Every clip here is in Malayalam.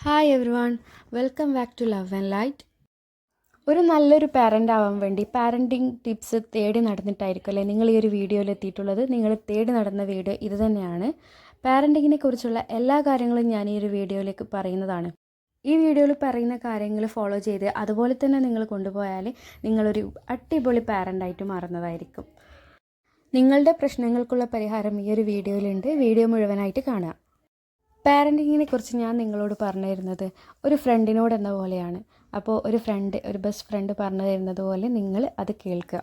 Hi everyone welcome back to love and light ഒരു നല്ലൊരു പാരന്റ് ആവാൻ വേണ്ടി പാരന്റിങ് ടിപ്സ് തേടി നടന്നിട്ടായിരിക്കും അല്ലേ നിങ്ങൾ ഈ ഒരു വീഡിയോയിൽ എത്തിയിട്ടുള്ളത്? നിങ്ങൾ തേടി നടന്ന വീഡിയോ ഇത് തന്നെയാണ്. പാരന്റിങ്ങിനെ കുറിച്ചുള്ള എല്ലാ കാര്യങ്ങളും ഞാൻ ഈ ഒരു വീഡിയോയിലേക്ക് പറയുന്നതാണ്. ഈ വീഡിയോയിൽ പറയുന്ന കാര്യങ്ങൾ ഫോളോ ചെയ്ത് അതുപോലെ തന്നെ നിങ്ങൾ കൊണ്ടുപോയാൽ നിങ്ങളൊരു അടിപൊളി പാരന്റായിട്ട് മാറുന്നതായിരിക്കും. നിങ്ങളുടെ പ്രശ്നങ്ങൾക്കുള്ള പരിഹാരം ഈ ഒരു വീഡിയോയിലുണ്ട് വീഡിയോ മുഴുവനായിട്ട് കാണുക. പാരന്റിങ്ങിനെ കുറിച്ച് ഞാൻ നിങ്ങളോട് പറഞ്ഞു തരുന്നത് ഒരു ഫ്രണ്ടിനോട് എന്ന പോലെയാണ്. അപ്പോൾ ഒരു ഫ്രണ്ട് ഒരു ബെസ്റ്റ് ഫ്രണ്ട് പറഞ്ഞു തരുന്നത് പോലെ നിങ്ങൾ അത് കേൾക്കുക.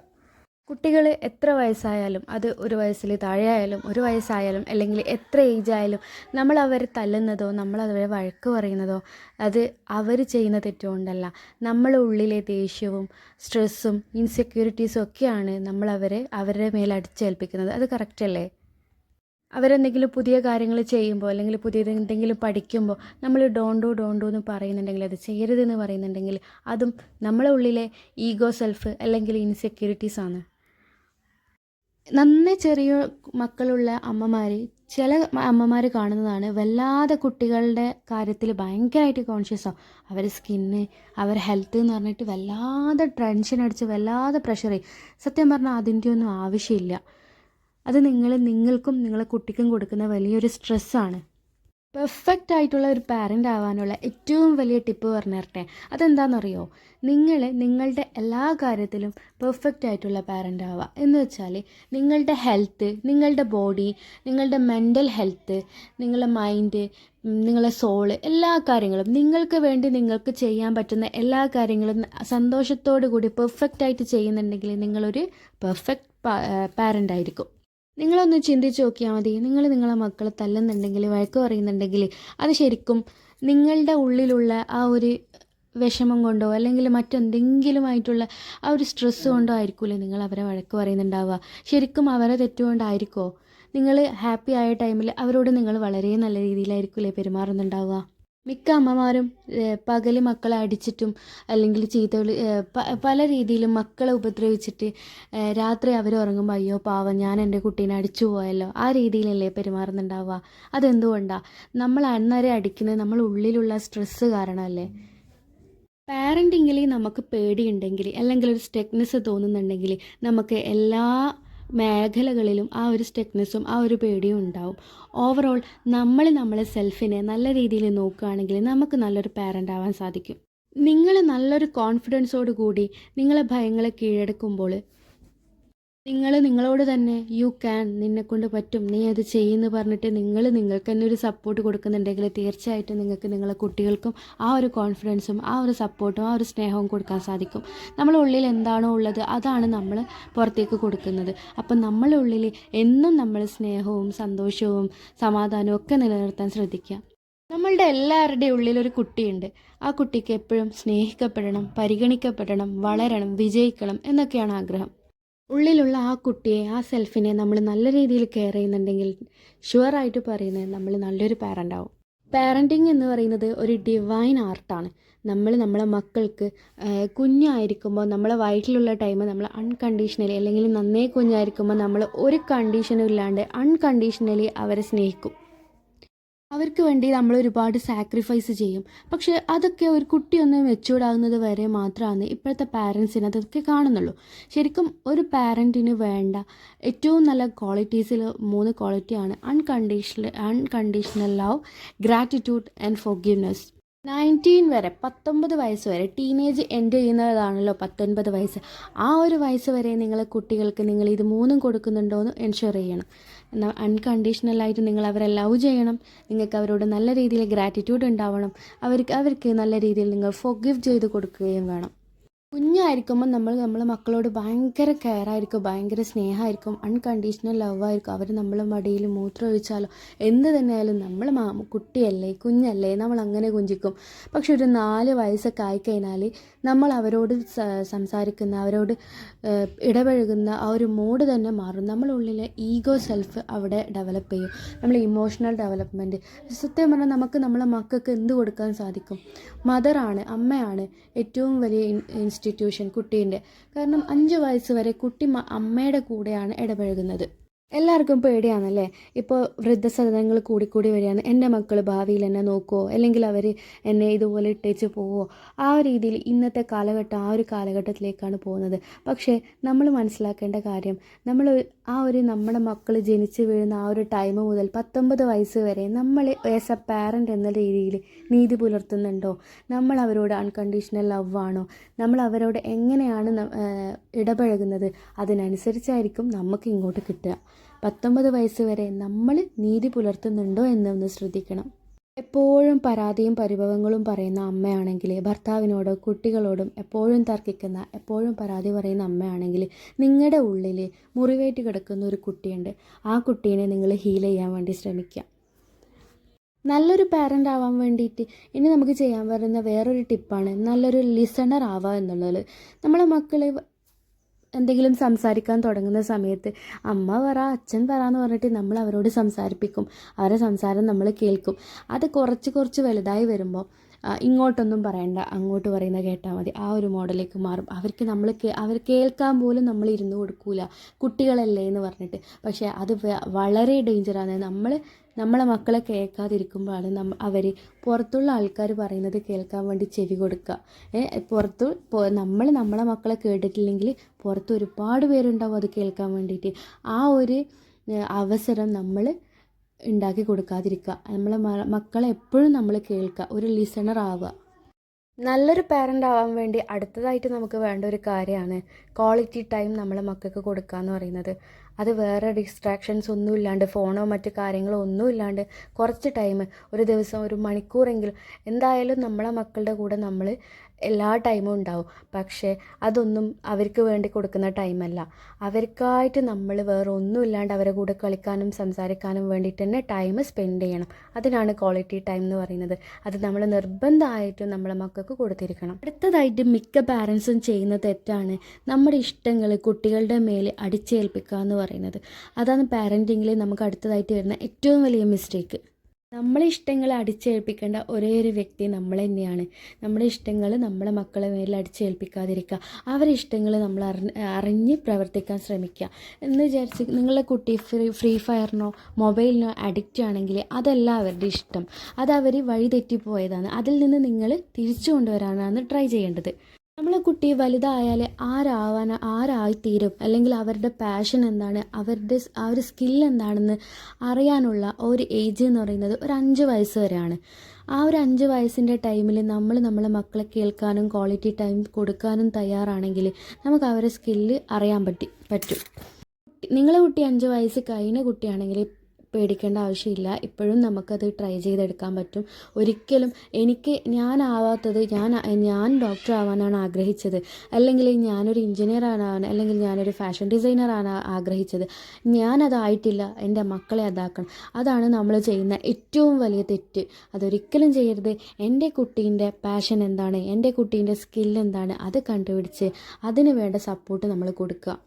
കുട്ടികൾ എത്ര വയസ്സായാലും അത് ഒരു വയസ്സിൽ താഴെയായാലും ഒരു വയസ്സായാലും അല്ലെങ്കിൽ എത്ര ഏജ് ആയാലും നമ്മൾ അവരെ തല്ലുന്നതോ നമ്മൾ അവരെ വഴക്ക് പറയുന്നതോ അത് അവർ ചെയ്യുന്ന തെറ്റുകൊണ്ടല്ല നമ്മളെ ഉള്ളിലെ ദേഷ്യവും സ്ട്രെസ്സും ഇൻസെക്യൂരിറ്റീസും ഒക്കെയാണ് നമ്മൾ അവരെ അവരുടെ മേൽ അടിച്ചേൽപ്പിക്കുന്നത്. അത് കറക്റ്റ് അല്ലേ? അവരെന്തെങ്കിലും പുതിയ കാര്യങ്ങൾ ചെയ്യുമ്പോൾ അല്ലെങ്കിൽ പുതിയത് എന്തെങ്കിലും പഠിക്കുമ്പോൾ നമ്മൾ ഡോണ്ടു ഡോണ്ടു എന്ന് പറയുന്നുണ്ടെങ്കിൽ അത് ചെയ്യരുതെന്ന് പറയുന്നുണ്ടെങ്കിൽ അതും നമ്മളെ ഉള്ളിലെ ഈഗോ സെൽഫ് അല്ലെങ്കിൽ ഇൻസെക്യൂരിറ്റീസ് ആണ്. നന്നേ ചെറിയ മക്കളുള്ള അമ്മമാർ ചില അമ്മമാർ കാണുന്നതാണ് വല്ലാതെ കുട്ടികളുടെ കാര്യത്തിൽ ഭയങ്കരമായിട്ട് കോൺഷ്യസ് ആവും അവരെ സ്കിന്ന് അവർ ഹെൽത്ത് എന്ന് പറഞ്ഞിട്ട് വല്ലാതെ ടെൻഷൻ അടിച്ച് വല്ലാതെ പ്രഷർ ചെയ്യും. സത്യം പറഞ്ഞാൽ അതിന്റെ ഒന്നും ആവശ്യമില്ല. അത് നിങ്ങൾ നിങ്ങൾക്കും നിങ്ങളെ കുട്ടിക്കും കൊടുക്കുന്ന വലിയൊരു സ്ട്രെസ്സാണ്. പെർഫെക്റ്റ് ആയിട്ടുള്ള ഒരു പാരന്റ് ആവാനുള്ള ഏറ്റവും വലിയ ടിപ്പ് പറഞ്ഞു തരട്ടെ. അതെന്താണെന്നറിയോ നിങ്ങൾ നിങ്ങളുടെ എല്ലാ കാര്യത്തിലും പെർഫെക്റ്റ് ആയിട്ടുള്ള പാരന്റ് ആവുക. എന്ന് വെച്ചാൽ നിങ്ങളുടെ ഹെൽത്ത് നിങ്ങളുടെ ബോഡി നിങ്ങളുടെ മെന്റൽ ഹെൽത്ത് നിങ്ങളുടെ മൈൻഡ് നിങ്ങളെ സോൾ എല്ലാ കാര്യങ്ങളും നിങ്ങൾക്ക് വേണ്ടി നിങ്ങൾക്ക് ചെയ്യാൻ പറ്റുന്ന എല്ലാ കാര്യങ്ങളും സന്തോഷത്തോടു കൂടി പെർഫെക്റ്റ് ആയിട്ട് ചെയ്യുന്നുണ്ടെങ്കിൽ നിങ്ങളൊരു പെർഫെക്റ്റ് പാരന്റ് ആയിരിക്കും. നിങ്ങളൊന്ന് ചിന്തിച്ച് നോക്കിയാൽ മതി. നിങ്ങൾ നിങ്ങളെ മക്കളെ തല്ലുന്നുണ്ടെങ്കിൽ വഴക്ക് പറയുന്നുണ്ടെങ്കിൽ അത് ശരിക്കും നിങ്ങളുടെ ഉള്ളിലുള്ള ആ ഒരു വിഷമം കൊണ്ടോ അല്ലെങ്കിൽ മറ്റെന്തെങ്കിലുമായിട്ടുള്ള ആ ഒരു സ്ട്രെസ്സ് കൊണ്ടോ ആയിരിക്കില്ലേ നിങ്ങൾ അവരെ വഴക്ക് പറയുന്നുണ്ടാവുക. ശരിക്കും അവരെ തെറ്റുകൊണ്ടായിരിക്കോ നിങ്ങൾ ഹാപ്പി ആയ ടൈമിൽ അവരോട് നിങ്ങൾ വളരെ നല്ല രീതിയിലായിരിക്കില്ലേ പെരുമാറുന്നുണ്ടാവുക? മിക്ക അമ്മമാരും പകൽ മക്കളെ അടിച്ചിട്ടും അല്ലെങ്കിൽ ചീത്ത പല രീതിയിലും മക്കളെ ഉപദ്രവിച്ചിട്ട് രാത്രി അവർ ഉറങ്ങുമ്പോൾ അയ്യോ പാവം ഞാൻ എന്റെ കുട്ടീനെ അടിച്ചു പോയല്ലോ. ആ രീതിയിലല്ലേ പെരുമാറുന്നുണ്ടാവുക. അതെന്തുകൊണ്ടാണ് നമ്മൾ അന്നേരം അടിക്കുന്നത് നമ്മൾ ഉള്ളിലുള്ള സ്ട്രെസ്സ് കാരണമല്ലേ? പാരന്റിങ്ങിൽ നമുക്ക് പേടിയുണ്ടെങ്കിൽ അല്ലെങ്കിൽ ഒരു സ്റ്റെക്നെസ് തോന്നുന്നുണ്ടെങ്കിൽ നമുക്ക് എല്ലാ മേഖലകളിലും ആ ഒരു സ്റ്റെക്നെസ്സും ആ ഒരു പേടിയും ഉണ്ടാവും. ഓവറോൾ നമ്മൾ നമ്മളെ സെൽഫിനെ നല്ല രീതിയിൽ നോക്കുകയാണെങ്കിൽ നമുക്ക് നല്ലൊരു പാരന്റ് ആവാൻ സാധിക്കും. നിങ്ങൾ നല്ലൊരു കോൺഫിഡൻസോട് കൂടി നിങ്ങളെ ഭയങ്ങളെ കീഴടക്കുമ്പോൾ നിങ്ങൾ നിങ്ങളോട് തന്നെ യു ക്യാൻ നിന്നെക്കൊണ്ട് പറ്റും. നീ അത് ചെയ്യുന്നു പറഞ്ഞിട്ട് നിങ്ങൾ നിങ്ങൾക്ക് തന്നെ ഒരു സപ്പോർട്ട് കൊടുക്കുന്നുണ്ടെങ്കിൽ തീർച്ചയായിട്ടും നിങ്ങൾക്ക് നിങ്ങളെ കുട്ടികൾക്കും ആ ഒരു കോൺഫിഡൻസും ആ ഒരു സപ്പോർട്ടും ആ ഒരു സ്നേഹവും കൊടുക്കാൻ സാധിക്കും. നമ്മളെ ഉള്ളിൽ എന്താണോ ഉള്ളത് അതാണ് നമ്മൾ പുറത്തേക്ക് കൊടുക്കുന്നത്. അപ്പം നമ്മളെ ഉള്ളിൽ എന്നും നമ്മൾ സ്നേഹവും സന്തോഷവും സമാധാനവും ഒക്കെ നിലനിർത്താൻ ശ്രദ്ധിക്കുക. നമ്മളുടെ എല്ലാവരുടെയും ഉള്ളിൽ ഒരു കുട്ടിയുണ്ട്. ആ കുട്ടിക്ക് എപ്പോഴും സ്നേഹിക്കപ്പെടണം പരിഗണിക്കപ്പെടണം വളരണം വിജയിക്കണം എന്നൊക്കെയാണ് ആഗ്രഹം. ഉള്ളിലുള്ള ആ കുട്ടിയെ ആ സെൽഫിനെ നമ്മൾ നല്ല രീതിയിൽ കെയർ ചെയ്യുന്നുണ്ടെങ്കിൽ ഷുവറായിട്ട് പറയുന്നത് നമ്മൾ നല്ലൊരു പാരന്റ് ആവും. പാരന്റിങ് എന്ന് പറയുന്നത് ഒരു ഡിവൈൻ ആർട്ടാണ് നമ്മൾ നമ്മളെ മക്കൾക്ക് കുഞ്ഞായിരിക്കുമ്പോൾ നമ്മളെ വയറ്റിലുള്ള ടൈം നമ്മൾ അൺകണ്ടീഷണലി അല്ലെങ്കിൽ നന്നേ കുഞ്ഞായിരിക്കുമ്പോൾ നമ്മൾ ഒരു കണ്ടീഷനും ഇല്ലാണ്ട് അൺകണ്ടീഷണലി അവരെ സ്നേഹിക്കും. അവർക്ക് വേണ്ടി നമ്മൾ ഒരുപാട് സാക്രിഫൈസ് ചെയ്യും. പക്ഷേ അതൊക്കെ ഒരു കുട്ടി ഒന്ന് വരെ മാത്രമാണ് ഇപ്പോഴത്തെ പാരൻസിന് അതൊക്കെ കാണുന്നുള്ളൂ. ശരിക്കും ഒരു പാരന്റിന് വേണ്ട ഏറ്റവും നല്ല ക്വാളിറ്റീസിൽ മൂന്ന് ക്വാളിറ്റിയാണ് unconditional unconditional love gratitude and forgiveness nineteen വരെ പത്തൊമ്പത് വയസ്സ് വരെ ടീനേജ് എൻഡ് ചെയ്യുന്നതാണല്ലോ പത്തൊൻപത് വയസ്സ്. ആ ഒരു വയസ്സ് വരെ നിങ്ങൾ കുട്ടികൾക്ക് നിങ്ങൾ ഇത് മൂന്നും കൊടുക്കുന്നുണ്ടോ എന്ന് എൻഷുർ ചെയ്യണം. എന്നാൽ അൺകണ്ടീഷണലായിട്ട് നിങ്ങൾ അവരെ ലവ് ചെയ്യണം. നിങ്ങൾക്ക് അവരോട് നല്ല രീതിയിൽ ഗ്രാറ്റിറ്റ്യൂഡ് ഉണ്ടാവണം. അവർക്ക് അവർക്ക് നല്ല രീതിയിൽ നിങ്ങൾ ഫോഗിവ് ചെയ്ത് കൊടുക്കുകയും വേണം. കുഞ്ഞായിരിക്കുമ്പോൾ നമ്മൾ നമ്മളെ മക്കളോട് ഭയങ്കര കെയർ ആയിരിക്കും ഭയങ്കര സ്നേഹമായിരിക്കും അൺകണ്ടീഷണൽ ലവ് ആയിരിക്കും. അവർ നമ്മളെ മടിയിൽ മൂത്രം ഒഴിച്ചാലോ എന്ത് തന്നെയായാലും നമ്മൾ കുട്ടിയല്ലേ കുഞ്ഞല്ലേ നമ്മൾ അങ്ങനെ കുഞ്ചിക്കും. പക്ഷെ ഒരു നാല് വയസ്സൊക്കെ ആയിക്കഴിഞ്ഞാൽ നമ്മൾ അവരോട് സംസാരിക്കുന്ന അവരോട് ഇടപഴകുന്ന ആ ഒരു മൂഡ് തന്നെ മാറും. നമ്മളുള്ളിലെ ഈഗോ സെൽഫ് അവിടെ ഡെവലപ്പ് ചെയ്യും. നമ്മൾ ഇമോഷണൽ ഡെവലപ്മെന്റ് സത്യം പറഞ്ഞാൽ നമുക്ക് നമ്മളെ മക്കൾക്ക് എന്ത് കൊടുക്കാൻ സാധിക്കും? മദറാണ് അമ്മയാണ് ഏറ്റവും വലിയ ഇൻസ്റ്റിറ്റ്യൂഷൻ കുട്ടീന്റെ. കാരണം അഞ്ച് വയസ്സ് വരെ കുട്ടി അമ്മയുടെ കൂടെയാണ് ഇടപഴകുന്നത്. എല്ലാവർക്കും പേടിയാണല്ലേ? ഇപ്പോൾ വൃദ്ധസദനങ്ങൾ കൂടിക്കൂടി വരികയാണ്. എന്റെ മക്കൾ ഭാവിയിൽ എന്നെ നോക്കുമോ അല്ലെങ്കിൽ അവർ എന്നെ ഇതുപോലെ ഇട്ടേച്ച് പോവോ? ആ രീതിയിൽ ഇന്നത്തെ കാലഘട്ടം ആ ഒരു കാലഘട്ടത്തിലേക്കാണ് പോകുന്നത്. പക്ഷേ നമ്മൾ മനസ്സിലാക്കേണ്ട കാര്യം നമ്മൾ ആ ഒരു നമ്മുടെ മക്കൾ ജനിച്ച് വീഴുന്ന ആ ഒരു ടൈം മുതൽ പത്തൊമ്പത് വയസ്സ് വരെ നമ്മൾ ആസ് എ പാരന്റ് എന്ന രീതിയിൽ നീതി പുലർത്തുന്നുണ്ടോ? നമ്മൾ അവരോട് അൺകണ്ടീഷണൽ ലവ് ആണോ? നമ്മൾ അവരോട് എങ്ങനെയാണ് ഇടപഴകുന്നത്? അതിനനുസരിച്ചായിരിക്കും നമുക്ക് ഇങ്ങോട്ട് കിട്ടുക. പത്തൊമ്പത് വയസ്സ് വരെ നമ്മൾ നീതി പുലർത്തുന്നുണ്ടോ എന്നൊന്ന് ശ്രദ്ധിക്കണം. എപ്പോഴും പരാതിയും പരിഭവങ്ങളും പറയുന്ന അമ്മയാണെങ്കിൽ ഭർത്താവിനോടോ കുട്ടികളോടും എപ്പോഴും തർക്കിക്കുന്ന എപ്പോഴും പരാതി പറയുന്ന അമ്മയാണെങ്കിൽ നിങ്ങളുടെ ഉള്ളിൽ മുറിവേറ്റ് കിടക്കുന്ന ഒരു കുട്ടിയുണ്ട്. ആ കുട്ടീനെ നിങ്ങൾ ഹീൽ ചെയ്യാൻ വേണ്ടി ശ്രമിക്കുക നല്ലൊരു പാരന്റ് ആവാൻ വേണ്ടിയിട്ട് ഇനി നമുക്ക് ചെയ്യാൻ പറ്റുന്ന വേറൊരു ടിപ്പാണ് നല്ലൊരു ലിസണർ ആവുക എന്നുള്ളത്. നമ്മളെ മക്കൾ എന്തെങ്കിലും സംസാരിക്കാൻ തുടങ്ങുന്ന സമയത്ത് അമ്മ പറ അച്ഛൻ പറ പറഞ്ഞിട്ട് നമ്മൾ അവരോട് സംസാരിപ്പിക്കും. അവരെ സംസാരം നമ്മൾ കേൾക്കും. അത് കുറച്ച് കുറച്ച് വലുതായി വരുമ്പോൾ ഇങ്ങോട്ടൊന്നും പറയണ്ട അങ്ങോട്ട് പറയുന്ന കേട്ടാൽ മതി. ആ ഒരു മോഡലേക്ക് മാറും. അവർക്ക് നമ്മൾ അവർ കേൾക്കാൻ പോലും നമ്മൾ ഇരുന്ന് കൊടുക്കൂല. കുട്ടികളല്ലേ എന്ന് പറഞ്ഞിട്ട്. പക്ഷേ അത് വളരെ ഡേഞ്ചറാണ് നമ്മൾ നമ്മളെ മക്കളെ കേൾക്കാതിരിക്കുമ്പോഴാണ് നമ്മ അവർ പുറത്തുള്ള ആൾക്കാർ പറയുന്നത് കേൾക്കാൻ വേണ്ടി ചെവി കൊടുക്കുക. പുറത്തു നമ്മൾ നമ്മളെ മക്കളെ കേട്ടിട്ടില്ലെങ്കിൽ പുറത്ത് ഒരുപാട് പേരുണ്ടാവും അത് കേൾക്കാൻ വേണ്ടിയിട്ട്. ആ ഒരു അവസരം നമ്മൾ ഉണ്ടാക്കി കൊടുക്കാതിരിക്കുക. നമ്മളെ മക്കളെ എപ്പോഴും നമ്മൾ കേൾക്കുക. ഒരു ലിസണർ ആവുക. നല്ലൊരു പാരന്റ് ആവാൻ വേണ്ടി അടുത്തതായിട്ട് നമുക്ക് വേണ്ട ഒരു കാര്യമാണ് ക്വാളിറ്റി ടൈം നമ്മളെ മക്കൾക്ക് കൊടുക്കുക എന്ന് പറയുന്നത്. അത് വേറെ ഡിസ്ട്രാക്ഷൻസ് ഒന്നും ഇല്ലാണ്ട് ഫോണോ മറ്റു കാര്യങ്ങളോ ഒന്നും ഇല്ലാണ്ട് കുറച്ച് ടൈം ഒരു ദിവസം ഒരു മണിക്കൂറെങ്കിലും എന്തായാലും നമ്മളെ മക്കളുടെ കൂടെ നമ്മൾ എല്ലാ ടൈമും ഉണ്ടാവും. പക്ഷേ അതൊന്നും അവർക്ക് വേണ്ടി കൊടുക്കുന്ന ടൈമല്ല അവർക്കായിട്ട് നമ്മൾ വേറെ ഒന്നും ഇല്ലാണ്ട് അവരെ കൂടെ കളിക്കാനും സംസാരിക്കാനും വേണ്ടിയിട്ട് തന്നെ ടൈം സ്പെൻഡ് ചെയ്യണം. അതിനാണ് ക്വാളിറ്റി ടൈം എന്ന് പറയുന്നത്. അത് നമ്മൾ നിർബന്ധമായിട്ടും നമ്മളെ മക്കൾക്ക് കൊടുത്തിരിക്കണം. അടുത്തതായിട്ട് മിക്ക പാരൻസും ചെയ്യുന്ന തെറ്റാണ് നമ്മുടെ ഇഷ്ടങ്ങൾ കുട്ടികളുടെ മേൽ അടിച്ചേൽപ്പിക്കുക എന്ന് പറയുന്നത്. അതാണ് പാരന്റിങ്ങിൽ നമുക്ക് അടുത്തതായിട്ട് വരുന്ന ഏറ്റവും വലിയ മിസ്റ്റേക്ക് നമ്മളെ ഇഷ്ടങ്ങളെ അടിച്ചേൽപ്പിക്കേണ്ട ഒരേ ഒരു വ്യക്തി നമ്മൾ തന്നെയാണ്. നമ്മുടെ ഇഷ്ടങ്ങൾ നമ്മളെ മക്കളെ മേലിൽ അടിച്ചേൽപ്പിക്കാതിരിക്കുക. അവരുടെ ഇഷ്ടങ്ങൾ നമ്മൾ അറിഞ്ഞ് പ്രവർത്തിക്കാൻ ശ്രമിക്കുക. എന്ന് വിചാരിച്ച് നിങ്ങളുടെ കുട്ടി ഫ്രീ ഫ്രീ ഫയറിനോ മൊബൈലിനോ അഡിക്റ്റ് ആണെങ്കിൽ അതല്ല അവരുടെ ഇഷ്ടം. അത് അവർ വഴി തെറ്റിപ്പോയതാണ് അതിൽ നിന്ന് നിങ്ങൾ തിരിച്ചു കൊണ്ടുവരാനാണ് ട്രൈ ചെയ്യേണ്ടത്. നമ്മളെ കുട്ടി വലുതായാൽ ആരാവാൻ ആരായിത്തീരും. അല്ലെങ്കിൽ അവരുടെ പാഷൻ എന്താണ് അവരുടെ ആ ഒരു സ്കിൽ എന്താണെന്ന് അറിയാനുള്ള ഒരു ഏജ് എന്ന് പറയുന്നത് ഒരു അഞ്ച് വയസ്സ് വരെയാണ്. ആ ഒരു അഞ്ച് വയസ്സിന്റെ ടൈമിൽ നമ്മൾ നമ്മളെ മക്കളെ കേൾക്കാനും ക്വാളിറ്റി ടൈം കൊടുക്കാനും തയ്യാറാണെങ്കിൽ നമുക്ക് അവരുടെ സ്കില്ല് അറിയാൻ പറ്റി പറ്റും. നിങ്ങളെ കുട്ടി അഞ്ച് വയസ്സ് കഴിഞ്ഞ കുട്ടിയാണെങ്കിൽ പേടിക്കേണ്ട ആവശ്യമില്ല. ഇപ്പോഴും നമുക്കത് ട്രൈ ചെയ്തെടുക്കാൻ പറ്റും. ഒരിക്കലും എനിക്ക് ഞാനാവാത്തത് ഞാൻ ഞാൻ ഡോക്ടർ ആവാനാണ് ആഗ്രഹിച്ചത്. അല്ലെങ്കിൽ ഞാനൊരു എഞ്ചിനീയർ ആവാനാണ് അല്ലെങ്കിൽ ഞാനൊരു ഫാഷൻ ഡിസൈനർ ആണ് ആഗ്രഹിച്ചത്. ഞാനതായിട്ടില്ല. എന്റെ മക്കളെ അതാക്കണം. അതാണ് നമ്മൾ ചെയ്യുന്ന ഏറ്റവും വലിയ തെറ്റ്. അതൊരിക്കലും ചെയ്യരുത്. എന്റെ കുട്ടീന്റെ പാഷൻ എന്താണ്? എന്റെ കുട്ടീന്റെ സ്കിൽ എന്താണ്? അത് കണ്ടുപിടിച്ച് അതിന് വേണ്ട സപ്പോർട്ട് നമ്മൾ കൊടുക്കുക.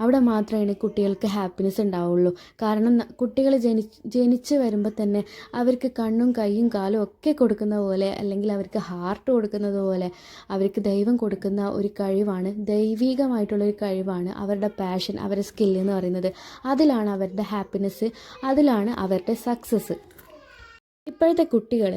അവിടെ മാത്രമേ കുട്ടികൾക്ക് ഹാപ്പിനെസ് ഉണ്ടാവുള്ളൂ. കാരണം കുട്ടികൾ ജനി ജനിച്ച് വരുമ്പോൾ തന്നെ അവർക്ക് കണ്ണും കൈയും കാലും ഒക്കെ കൊടുക്കുന്ന പോലെ അല്ലെങ്കിൽ അവർക്ക് ഹാർട്ട് കൊടുക്കുന്നത് പോലെ അവർക്ക് ദൈവം കൊടുക്കുന്ന ഒരു കഴിവാണ് ദൈവികമായിട്ടുള്ളൊരു കഴിവാണ് അവരുടെ പാഷൻ അവരുടെ സ്കില്ല് എന്ന് പറയുന്നത്. അതിലാണ് അവരുടെ ഹാപ്പിനെസ് അതിലാണ് അവരുടെ സക്സസ് ഇപ്പോഴത്തെ കുട്ടികൾ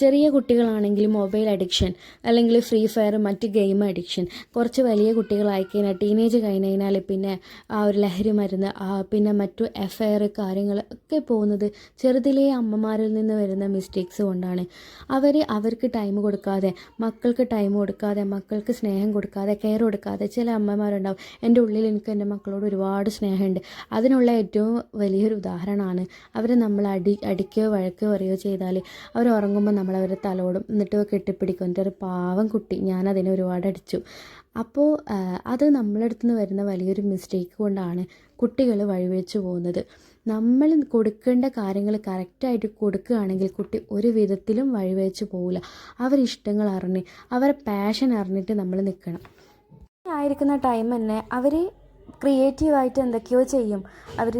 ചെറിയ കുട്ടികളാണെങ്കിൽ മൊബൈൽ അഡിക്ഷൻ അല്ലെങ്കിൽ ഫ്രീ ഫയർ മറ്റ് ഗെയിം അഡിക്ഷൻ. കുറച്ച് വലിയ കുട്ടികളായി കഴിഞ്ഞാൽ ടീനേജ് കഴിഞ്ഞ് കഴിഞ്ഞാൽ പിന്നെ ആ ഒരു ലഹരി മരുന്ന് പിന്നെ മറ്റു എഫയർ കാര്യങ്ങൾ ഒക്കെ പോകുന്നത് ചെറുതിലെ അമ്മമാരിൽ നിന്ന് വരുന്ന മിസ്റ്റേക്സ് കൊണ്ടാണ്. അവർ അവർക്ക് ടൈം കൊടുക്കാതെ മക്കൾക്ക് ടൈം കൊടുക്കാതെ മക്കൾക്ക് സ്നേഹം കൊടുക്കാതെ കെയർ കൊടുക്കാതെ ചില അമ്മമാരുണ്ടാവും. എന്റെ ഉള്ളിൽ എനിക്ക് എന്റെ മക്കളോട് ഒരുപാട് സ്നേഹമുണ്ട്. അതിനുള്ള ഏറ്റവും വലിയൊരു ഉദാഹരണമാണ് അവരെ നമ്മൾ അടി അടിക്കുകയോ വഴക്കുകയോ പറയുകയോ ചെയ്താൽ അവർ ഉറങ്ങുമ്പോൾ നമ്മൾ നമ്മളവരെ തലോടും എന്നിട്ട് കെട്ടിപ്പിടിക്കും. എന്റെ ഒരു പാവം കുട്ടി. ഞാൻ അതിനെ ഒരുപാട് അടിച്ചു അപ്പോൾ അത് നമ്മളടുത്ത് നിന്ന് വരുന്ന വലിയൊരു മിസ്റ്റേക്ക് കൊണ്ടാണ് കുട്ടികൾ വഴിവെച്ച് പോകുന്നത്. നമ്മൾ കൊടുക്കേണ്ട കാര്യങ്ങൾ കറക്റ്റായിട്ട് കൊടുക്കുകയാണെങ്കിൽ കുട്ടി ഒരു വിധത്തിലും വഴിവെച്ച് പോകില്ല അവരിഷ്ടങ്ങൾ അറിഞ്ഞ് അവരെ പാഷൻ അറിഞ്ഞിട്ട് നമ്മൾ നിൽക്കണം. ആയിരിക്കുന്ന ടൈം തന്നെ അവർ ക്രിയേറ്റീവായിട്ട് എന്തൊക്കെയോ ചെയ്യും. അവർ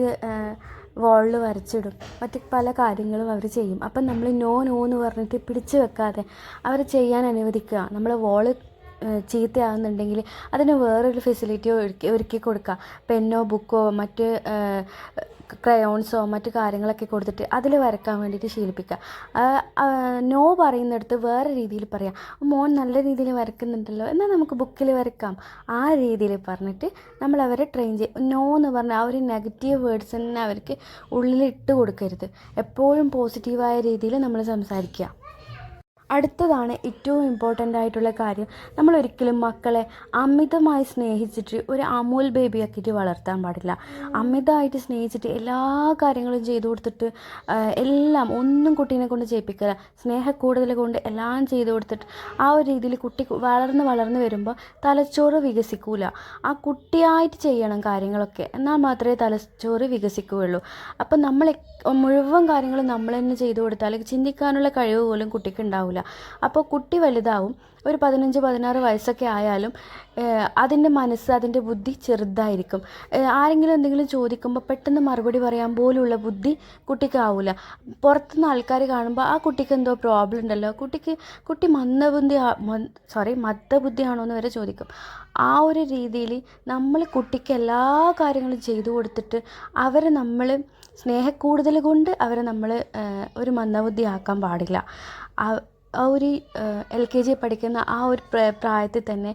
വോളിൽ വരച്ചിടും. മറ്റ് പല കാര്യങ്ങളും അവർ ചെയ്യും. അപ്പം നമ്മൾ നോ നോ എന്ന് പറഞ്ഞിട്ട് പിടിച്ചു വെക്കാതെ അവർ ചെയ്യാൻ അനുവദിക്കുക. നമ്മൾ വോൾ ചീത്തയാകുന്നുണ്ടെങ്കിൽ അതിന് വേറൊരു ഫെസിലിറ്റി ഒരുക്കി ഒരുക്കി കൊടുക്കുക. പെന്നോ ബുക്കോ മറ്റ് ക്രയോൺസോ മറ്റു കാര്യങ്ങളൊക്കെ കൊടുത്തിട്ട് അതിൽ വരയ്ക്കാൻ വേണ്ടിയിട്ട് ശീലിപ്പിക്കുക. നോ പറയുന്നിടത്ത് വേറെ രീതിയിൽ പറയാം. മോൻ നല്ല രീതിയിൽ വരയ്ക്കുന്നുണ്ടല്ലോ എന്നാൽ നമുക്ക് ബുക്കിൽ വരയ്ക്കാം. ആ രീതിയിൽ പറഞ്ഞിട്ട് നമ്മൾ അവരെ ട്രെയിൻ ചെയ്യും. നോ എന്ന് പറഞ്ഞാൽ ആ ഒരു നെഗറ്റീവ് വേർഡ്സ് തന്നെ അവർക്ക് ഉള്ളിൽ ഇട്ട് കൊടുക്കരുത്. എപ്പോഴും പോസിറ്റീവായ രീതിയിൽ നമ്മൾ സംസാരിക്കുക. അടുത്തതാണ് ഏറ്റവും ഇമ്പോർട്ടന്റ് ആയിട്ടുള്ള കാര്യം. നമ്മൾ ഒരിക്കലും മക്കളെ അമിതമായി സ്നേഹിച്ചിട്ട് ഒരു അമൂൽ ബേബി ആക്കിയിട്ട് വളർത്താൻ പാടില്ല. അമിതമായിട്ട് സ്നേഹിച്ചിട്ട് എല്ലാ കാര്യങ്ങളും ചെയ്തു കൊടുത്തിട്ട് എല്ലാം ഒന്നും കുട്ടീനെ കൊണ്ട് ചെയ്യിപ്പിക്കില്ല. സ്നേഹക്കൂടുതൽ കൊണ്ട് എല്ലാം ചെയ്തു കൊടുത്തിട്ട് ആ ഒരു രീതിയിൽ കുട്ടി വളർന്ന് വളർന്ന് വരുമ്പോൾ തലച്ചോറ് വികസിക്കൂല. ആ കുട്ടിയായിട്ട് ചെയ്യണം കാര്യങ്ങളൊക്കെ. എന്നാൽ മാത്രമേ തലച്ചോറ് വികസിക്കുകയുള്ളൂ. അപ്പം നമ്മൾ മുഴുവൻ കാര്യങ്ങളും നമ്മൾ തന്നെ ചെയ്തു കൊടുത്താൽ ചിന്തിക്കാനുള്ള കഴിവ് പോലും കുട്ടിക്ക് ഉണ്ടാവില്ല അപ്പോൾ കുട്ടി വലുതാവും ഒരു പതിനഞ്ച് പതിനാറ് വയസ്സൊക്കെ ആയാലും അതിന്റെ മനസ്സ് അതിന്റെ ബുദ്ധി ചെറുതായിരിക്കും. ആരെങ്കിലും എന്തെങ്കിലും ചോദിക്കുമ്പോൾ പെട്ടെന്ന് മറുപടി പറയാൻ പോലുള്ള ബുദ്ധി കുട്ടിക്കാവില്ല പുറത്തുനിന്ന് ആൾക്കാർ കാണുമ്പോൾ ആ കുട്ടിക്ക് എന്തോ പ്രോബ്ലം ഉണ്ടല്ലോ. കുട്ടിക്ക് കുട്ടി മന്ദബുദ്ധി സോറി മന്ദബുദ്ധിയാണോ എന്ന് വരെ ചോദിക്കും. ആ ഒരു രീതിയിൽ നമ്മൾ കുട്ടിക്ക് എല്ലാ കാര്യങ്ങളും ചെയ്തു കൊടുത്തിട്ട് അവരെ നമ്മൾ സ്നേഹക്കൂടുതൽ കൊണ്ട് അവരെ നമ്മൾ ഒരു മന്ദബുദ്ധി ആക്കാൻ പാടില്ല ആ- ഒരു എൽ കെ ജി പഠിക്കുന്ന ആ ഒരു പ്ര- പ്രായത്തിൽ തന്നെ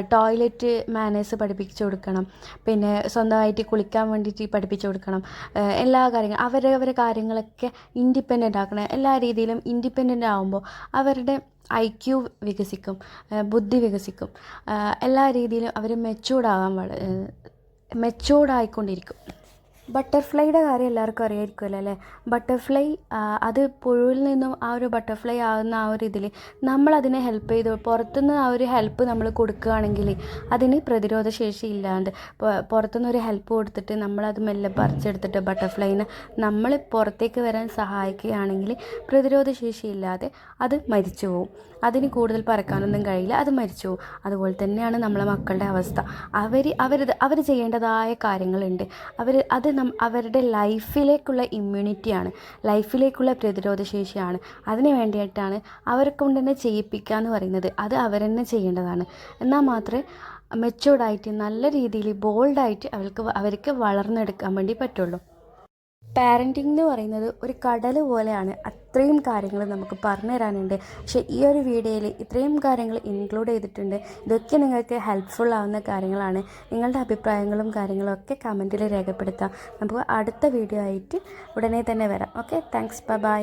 ടോയ്ലറ്റ് മാനേഴ്സ് പഠിപ്പിച്ചു കൊടുക്കണം. പിന്നെ സ്വന്തമായിട്ട് കുളിക്കാൻ വേണ്ടിയിട്ട് പഠിപ്പിച്ചു കൊടുക്കണം. എല്ലാ കാര്യങ്ങളും അവരവരെ കാര്യങ്ങളൊക്കെ ഇൻഡിപെൻഡന്റ് ആക്കണം. എല്ലാ രീതിയിലും ഇൻഡിപെൻഡന്റ് ആകുമ്പോൾ അവരുടെ ഐ ക്യു വികസിക്കും ബുദ്ധി വികസിക്കും. എല്ലാ രീതിയിലും അവർ മെച്ചൂർഡാകാൻ വള മെച്ചൂർഡ് ആയിക്കൊണ്ടിരിക്കും. ബട്ടർഫ്ലൈയുടെ കാര്യം എല്ലാവർക്കും അറിയായിരിക്കുമല്ലോ അല്ലേ? ബട്ടർഫ്ലൈ അത് പുഴുവിൽ നിന്നും ആ ഒരു ബട്ടർഫ്ലൈ ആകുന്ന ആ ഒരു ഇതിൽ നമ്മളതിനെ ഹെൽപ്പ് ചെയ്ത്. പുറത്തുനിന്ന് ആ ഒരു ഹെൽപ്പ് നമ്മൾ കൊടുക്കുകയാണെങ്കിൽ അതിന് പ്രതിരോധ ശേഷി ഇല്ലാണ്ട് പുറത്തുനിന്ന് ഒരു ഹെൽപ്പ് കൊടുത്തിട്ട് നമ്മളത് മെല്ലെ പറിച്ചെടുത്തിട്ട് ബട്ടർഫ്ലൈനെ നമ്മൾ പുറത്തേക്ക് വരാൻ സഹായിക്കുകയാണെങ്കിൽ പ്രതിരോധ ശേഷി ഇല്ലാതെ അത് മരിച്ചു പോകും അതിന് കൂടുതൽ പറക്കാനൊന്നും കഴിയില്ല അത് മരിച്ചു പോകും അതുപോലെ തന്നെയാണ് നമ്മളെ മക്കളുടെ അവസ്ഥ. അവർ അവർ അവർ ചെയ്യേണ്ടതായ കാര്യങ്ങളുണ്ട്. അവർ അത് നം അവരുടെ ലൈഫിലേക്കുള്ള ഇമ്മ്യൂണിറ്റിയാണ് ലൈഫിലേക്കുള്ള പ്രതിരോധ ശേഷിയാണ്. അതിന് വേണ്ടിയിട്ടാണ് അവരെ കൊണ്ട് തന്നെ ചെയ്യിപ്പിക്കുക എന്ന് പറയുന്നത്. അത് അവർ ചെയ്യേണ്ടതാണ്. എന്നാൽ മാത്രമേ മെച്ചൂർഡായിട്ട് നല്ല രീതിയിൽ ബോൾഡായിട്ട് അവർക്ക് അവർക്ക് വളർന്നെടുക്കാൻ വേണ്ടി പറ്റുള്ളൂ. പാരന്റിംഗ് എന്ന് പറയുന്നത് ഒരു കടൽ പോലെയാണ്. അത്രയും കാര്യങ്ങൾ നമുക്ക് പറഞ്ഞു തരാനുണ്ട്. പക്ഷേ ഈ ഒരു വീഡിയോയിൽ ഇത്രയും കാര്യങ്ങൾ ഇൻക്ലൂഡ് ചെയ്തിട്ടുണ്ട്. ഇതൊക്കെ നിങ്ങൾക്ക് ഹെൽപ്ഫുൾ ആവുന്ന കാര്യങ്ങളാണ്. നിങ്ങളുടെ അഭിപ്രായങ്ങളും കാര്യങ്ങളും ഒക്കെ കമന്റിൽ രേഖപ്പെടുത്താം. നമുക്ക് അടുത്ത വീഡിയോ ആയിട്ട് ഉടനെ തന്നെ വരാം. Okay thanks by